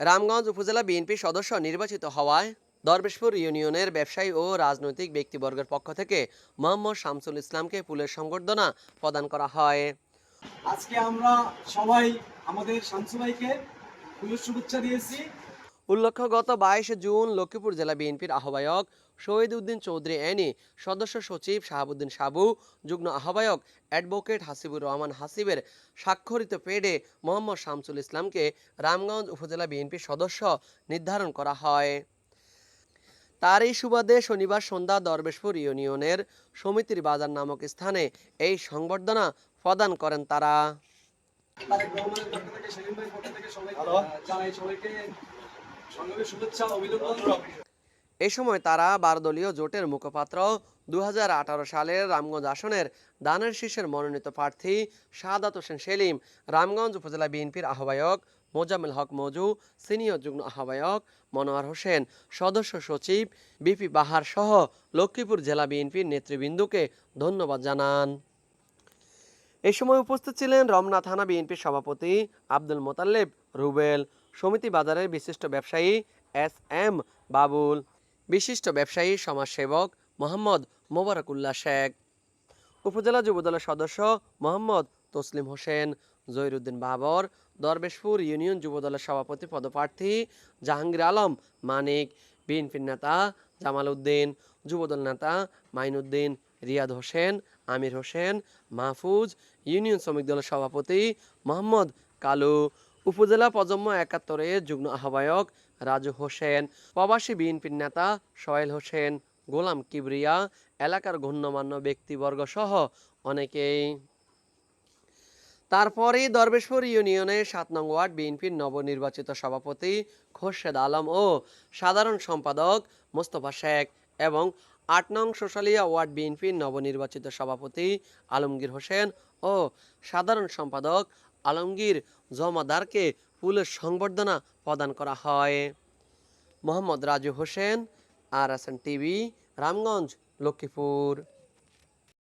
রামগঞ্জ উপজেলা বিএনপি সদস্য নির্বাচিত হওয়ায় দরবেশপুর ইউনিয়নের ব্যবসায়ী ও রাজনৈতিক ব্যক্তিবর্গের পক্ষ থেকে মোহাম্মদ শামসুল ইসলামকে পুলের সংবর্ধনা প্রদান করা হয়। আজকে আমরা সবাই আমাদের শামসু ভাইকে ফুলের শুভেচ্ছা দিয়েছি। উল্লেখ্য, গত বাইশে জুন লক্ষ্মীপুর জেলা বিএনপির আহ্বায়ক শহীদ উদ্দিন চৌধুরী এনি সদস্য সচিব শাহাবুদ্দিন সাবু, যুগ্ম আহ্বায়ক অ্যাডভোকেট হাসিবুর রহমান হাসিবের স্বাক্ষরিত পেডে মোহাম্মদ শামসুল ইসলামকে রামগঞ্জ উপজেলা বিএনপির সদস্য নির্ধারণ করা হয়। তার এই সুবাদে শনিবার সন্ধ্যা দরবেশপুর ইউনিয়নের সমিতির বাজার নামক স্থানে এই সংবর্ধনা প্রদান করেন তারা। এ সময় তারা বারদলীয় জোটের মুখপাত্র। দু হাজার আঠারো সালের রামগঞ্জ আসনের দানের শীষের মনোনীত প্রার্থী শাহাদাত হোসেন সেলিম, রামগঞ্জ উপজেলা বিএনপির আহ্বায়ক মোজাম্মেল হক মজু, সিনিয়র যুগ্ম আহ্বায়ক মনোয়ার হোসেন, সদস্য সচিব বিপি বাহার সহ লক্ষ্মীপুর জেলা বিএনপির নেতৃবৃন্দকে ধন্যবাদ জানান। এ সময় উপস্থিত ছিলেন রমনা থানা বিএনপির সভাপতি আব্দুল মোতাল্লেব রুবেল সমিতি বাজারের বিশিষ্ট ব্যবসায়ী এস এম বাবুল, বিশিষ্ট ব্যবসায়ী সমাজসেবক মোহাম্মদ মোবারকুল্লাহ শেখ, উপজেলা যুবদলের সদস্য মোহাম্মদ তসলিম হোসেন, জহিরুদ্দিন বাবর, দরবেশপুর ইউনিয়ন যুবদলের সভাপতি পদপ্রার্থী জাহাঙ্গীর আলম মানিক, বিএনপির নেতা জামাল উদ্দিন, যুবদল নেতা মাইনুদ্দিন, রিয়াদ হোসেন, আমির হোসেন, মাহফুজ, ইউনিয়ন শ্রমিক দলের সভাপতি মোহাম্মদ কালু উপজেলা প্রজন্ম একাত্তরের যুগ্ম আহ্বায়ক রাজু হোসেন, প্রবাসী বিএনপির নেতা সোহেল হোসেন, গোলাম কিবরিয়া, এলাকার গণ্যমান্য ব্যক্তিবর্গ সহ অনেকেই। তারপরেই দরবেশপুর ইউনিয়নের সাত নং ওয়ার্ড বিএনপির নবনির্বাচিত সভাপতি খোরশেদ আলম ও সাধারণ সম্পাদক মোস্তফা শেখ এবং আট নং সোশালিয়া ওয়ার্ড বিএনপির নবনির্বাচিত সভাপতি আলমগীর হোসেন ও সাধারণ সম্পাদক আলমগীর জমাদারকে ফুলের সংবর্ধনা প্রদান করা হয়। Mohammad Raju Hossain, R S TV, Ramganj, Lakshmipur.